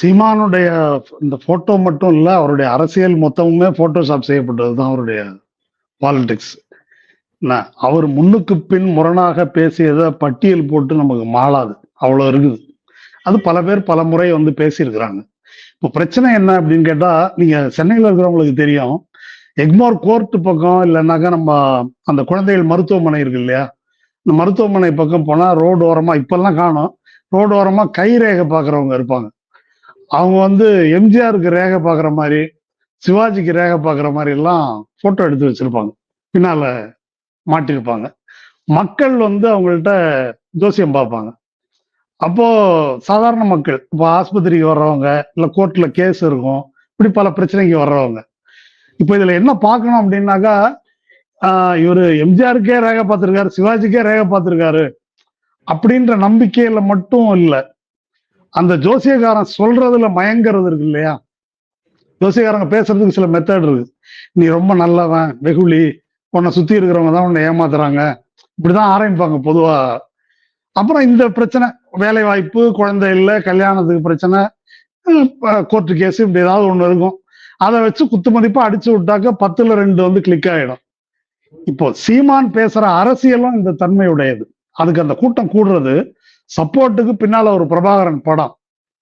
சீமானுடைய இந்த போட்டோ மட்டும் இல்ல அவருடைய அரசியல் மொத்தமுமே போட்டோஷாப் செய்யப்பட்டது தான் அவருடைய பாலிடிக்ஸ் அவர் முன்னுக்கு பின் முரணாக பேசியதை பட்டியல் போட்டு நமக்கு மாளாது. அவ்வளவு இருக்குது. அது பல பேர் பல முறை வந்து பேசியிருக்கிறாங்க. இப்போ பிரச்சனை என்ன அப்படின்னு கேட்டா நீங்க சென்னையில் இருக்கிறவங்களுக்கு தெரியும். எக்மோர் கோர்ட் பக்கம் இல்லைன்னாக்கா நம்ம அந்த குழந்தைகள் மருத்துவமனை இருக்கு இல்லையா? இந்த மருத்துவமனை பக்கம் போனா ரோடு ஓரமா இப்பெல்லாம் காணும். ரோடு ஓரமா கை ரேகை பாக்குறவங்க இருப்பாங்க. அவங்க வந்து எம்ஜிஆருக்கு ரேகை பார்க்குற மாதிரி சிவாஜிக்கு ரேகை பார்க்குற மாதிரி எல்லாம் ஃபோட்டோ எடுத்து வச்சிருப்பாங்க. பின்னால மாட்டிருப்பாங்க மக்கள் வந்து அவங்கள்ட்ட ஜோசியம் பார்ப்பாங்க. அப்போ சாதாரண மக்கள் இப்போ ஆஸ்பத்திரிக்கு வர்றவங்க இல்லை கோர்ட்ல கேஸ் இருக்கும் இப்படி பல பிரச்சனைக்கு வர்றவங்க. இப்போ இதுல என்ன பார்க்கணும் அப்படின்னாக்கா இவர் எம்ஜிஆருக்கே ரேகை பார்த்துருக்காரு சிவாஜிக்கே ரேகை பார்த்துருக்காரு அப்படின்ற நம்பிக்கையில மட்டும் இல்லை. அந்த ஜோசியக்காரன் சொல்றதுல மயங்கிறது இருக்கு இல்லையா? ஜோசியக்காரங்க பேசுறதுக்கு சில மெத்தட் இருக்கு. நீ ரொம்ப நல்லவன் வெகுளி உன்னை சுத்தி இருக்கிறவங்க தான் உன்னை ஏமாத்துறாங்க. இப்படிதான் ஆரம்பிப்பாங்க பொதுவா. அப்புறம் இந்த பிரச்சனை வேலை வாய்ப்பு குழந்தை இல்லை கல்யாணத்துக்கு பிரச்சனை கோர்ட்டு கேஸ் இப்படி ஏதாவது ஒண்ணு இருக்கும். அதை வச்சு குத்து மதிப்பா அடிச்சு விட்டாக்க பத்துல ரெண்டு வந்து கிளிக் ஆயிடும். இப்போ சீமான் பேசுற அரசியலும் இந்த தன்மையுடையது. அதுக்கு அந்த கூட்டம் கூடுறது சப்போர்ட்டுக்கு பின்னால ஒரு பிரபாகரன் படம்.